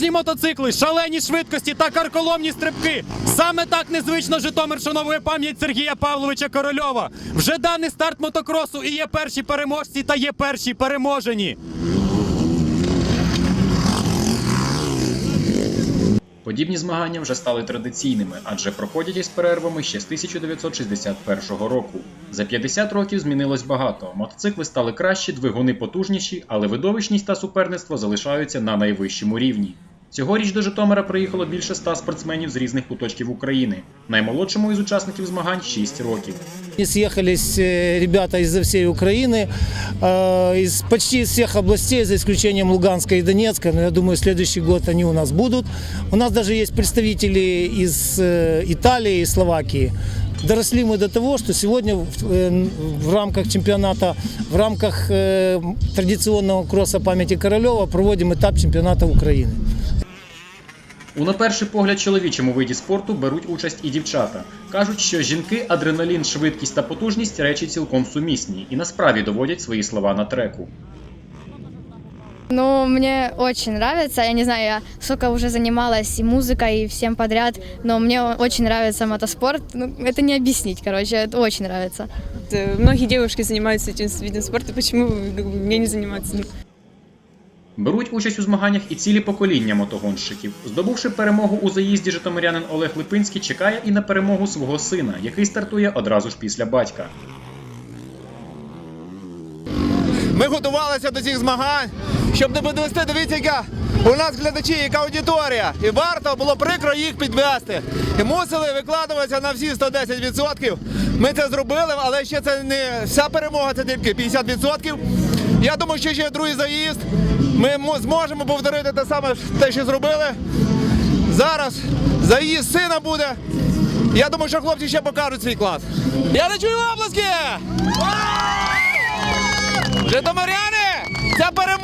Ці мотоцикли, шалені швидкості та карколомні стрибки. Саме так незвично Житомир вшановує пам'ять Сергія Павловича Корольова. Вже даний старт мотокросу і є перші переможці та є перші переможені. Подібні змагання вже стали традиційними, адже проходять із перервами ще з 1961 року. За 50 років змінилось багато. Мотоцикли стали кращі, двигуни потужніші, але видовищність та суперництво залишаються на найвищому рівні. Цьогоріч до Житомира приїхало більше ста спортсменів з різних куточків України. Наймолодшому із учасників змагань 6 років. И съехались э, ребята из всей Украины, э, из почти из всех областей, за исключением Луганска и Донецка. Но я думаю, следующий год они у нас будут. У нас даже есть представители из э, Италии и Словакии. Доросли мы до того, что сегодня в, э, в рамках чемпионата, в рамках э, традиционного кросса памяти Королева проводим этап чемпионата Украины. У на перший погляд чоловічому виді спорту беруть участь і дівчата. Кажуть, що жінки, адреналін, швидкість та потужність речі цілком сумісні і насправді доводять свої слова на треку. Ну, мне очень нравится. Я не знаю, я сколько уже занималась и музыкой, и всем подряд, но мне очень нравится мотоспорт. Ну, это не объяснить, короче, это очень нравится. Э, Многие девушки занимаются этим видом спорта, почему как бы, мне не заниматься? Беруть участь у змаганнях і цілі покоління мотогонщиків. Здобувши перемогу у заїзді, житомирянин Олег Липинський чекає і на перемогу свого сина, який стартує одразу ж після батька. Ми готувалися до цих змагань, щоб не підвести. Дивіться, яка у нас глядачі, яка аудиторія. І варто було прикро їх підвести. І мусили викладуватися на всі 110%. Ми це зробили, але ще це не вся перемога, це тільки 50%. Я думаю, що ще другий заїзд. Ми зможемо повторити те саме, те, що зробили. Зараз заїзд сина буде. Я думаю, що хлопці ще покажуть свій клас. Я не чую обласки! Житомиряни, Це перемога!